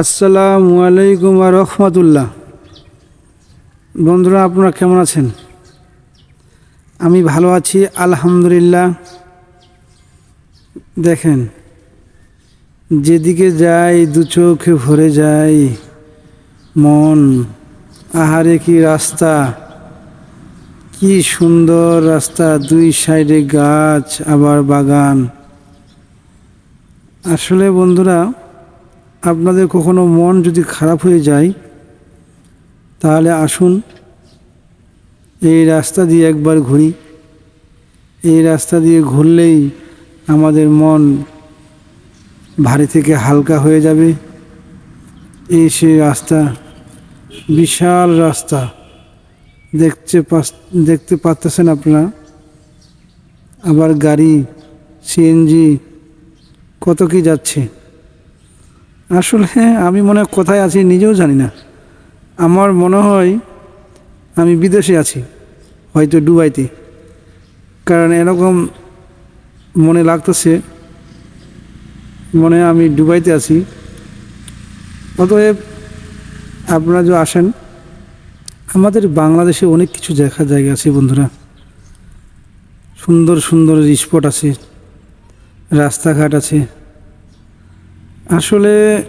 আসসালামু আলাইকুম রহমতুল্লাহ। বন্ধুরা, আপনারা কেমন আছেন? আমি ভালো আছি, আলহামদুলিল্লাহ। দেখেন, যেদিকে যাই, দু চোখে ভরে যাই, মন, আহারে কি রাস্তা, কি সুন্দর রাস্তা, দুই সাইডে গাছ, আবার বাগান। আসলে বন্ধুরা আপনাদের কখনো মন যদি খারাপ হয়ে যায়, তাহলে আসুন এই রাস্তা দিয়ে একবার ঘুরি। এই রাস্তা দিয়ে ঘুরলেই আমাদের মন ভারী থেকে হালকা হয়ে যাবে। এই সে রাস্তা, বিশাল রাস্তা। দেখতে দেখতে পাচ্তেছেন আপনারা? আবার গাড়ি, সিএনজি, কত কি যাচ্ছে? আসলে আমি মনে কোথায় আছি নিজেও জানি না। আমার মনে হয় আমি বিদেশে আছি, হয়তো দুবাইতে। কারণ এরকম মনে লাগতেছে, মনে আমি দুবাইতে আছি। অতএব আপনারা যে আসেন, আমাদের বাংলাদেশে অনেক কিছু দেখার জায়গা আছে বন্ধুরা। সুন্দর সুন্দর স্পট আছে, রাস্তাঘাট আছে। আসলে